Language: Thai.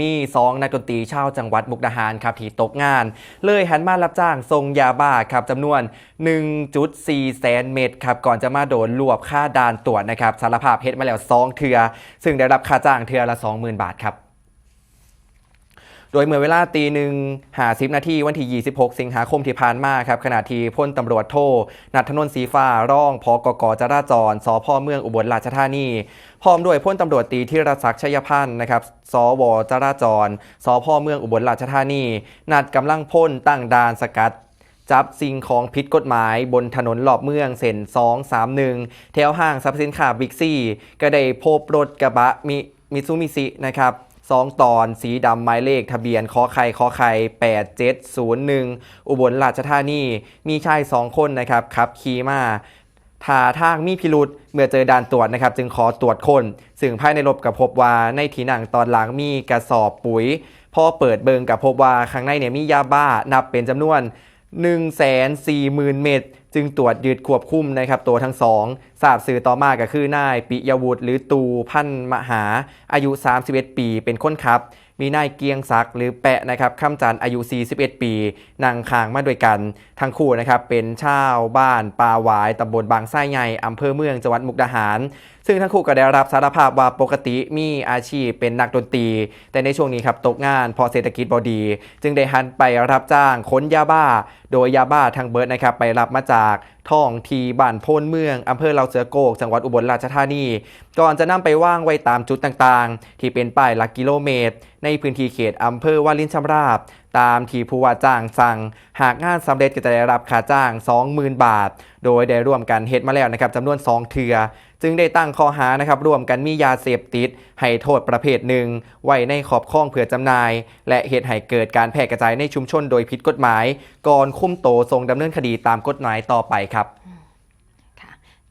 มีสองนักดนตรีชาวจังหวัดมุกดาหารครับที่ตกงาน เลยหันมารับจ้างทรงยาบ้าครับจำนวน 1.4 แสนเม็ดครับก่อนจะมาโดนรวบค่าด่านตรวจนะครับสารภาพเฮ็ดมาแล้วสองเทือ ซึ่งได้รับค่าจ้างเทือละ 20,000 บาทครับ โดยเมื่อเวลาตีหนึ่งหาสิบนาทีวันที่ 26 สิงหาคมที่ผ่านมาครับขณะที่พลตำรวจโทนัทนนท์ศรีฟ้าร่องพกกจราจรสพเมืองอุบลราชธานี พร้อมด้วยพลตำรวจตีที่รศักดิ์ชัยพันธ์นะครับสวจราจรสพเมืองอุบลราชธานี นัดกำลังพ่นตั้งด่านสกัดจับสิ่งของผิดกฎหมายบนถนนหลอบเมืองเส้น231 แถวห้างสรรพสินค้าบิ๊กซีก็ได้พบรถกระบะมิมิซูมิซินะครับ สองตอนสีดำหมายเลขทะเบียนคอไข่คอไข่8701 อุบลราชธานีมีชายสองคนนะครับขับขี่มาท่าทางมีพิรุษเมื่อเจอด่านตรวจนะครับ จึงขอตรวจคนซึ่งภายในรถกับพบว่าในทีหนังตอนหลังมีกระสอบปุ๋ยพอเปิดเบิงกับพบว่าข้างในเนี่ยมียาบ้านับเป็นจำนวน 140,000 เม็ดจึงตรวจยึดควบคุมนะครับตัวทั้งสองทราบสื่อต่อมาก็คือนายปิยวุฒิหรือตูพันมหา อายุ 31 ปีเป็นคนขับ มีนายเกียงศักดิ์หรือแปะนะครับคำจันอายุ 41 ปีนั่งคางมาด้วยกัน ทั้งคู่นะครับเป็นชาวบ้านปาหวายตำบลบางไส้ใหญ่อำเภอเมืองจังหวัดมุกดาหาร ซึ่งทั้งคู่ก็ได้รับสารภาพว่าปกติมีอาชีพเป็นนักดนตรี แต่ในช่วงนี้ครับตกงานพอเศรษฐกิจบดี จึงได้หันไปรับจ้างค้นยาบ้า โดยยาบ้าทางเบิร์ดนะครับไปรับมาจากท่องทีบ้านโพนเมืองอำเภอเลาเสือโกกจังหวัดอุบลราชธานี ก่อนจะนำไปว่างไว้ตามจุดต่างๆ ที่เป็นป้ายหลักกิโลเมตร ในพื้นที่เขตอำเภอวารินชำราบตามที่ผู้ว่าจ้างสั่ง หากงานสำเร็จก็จะได้รับค่าจ้าง 20,000 บาท โดยได้ร่วมกันเฮ็ดมาแล้วนะครับจำนวน 2เทือจึงได้ตั้งข้อหานะครับร่วมกันมียาเสพติด ให้โทษประเภทหนึ่ง ไว้ในขอบข้องเผื่อจำหน่าย และเหตุให้เกิดการแพร่กระจายในชุมชนโดยผิดกฎหมาย ก่อนคุ้มโตทรงดำเนินคดีตามกฎหมายต่อไปครับ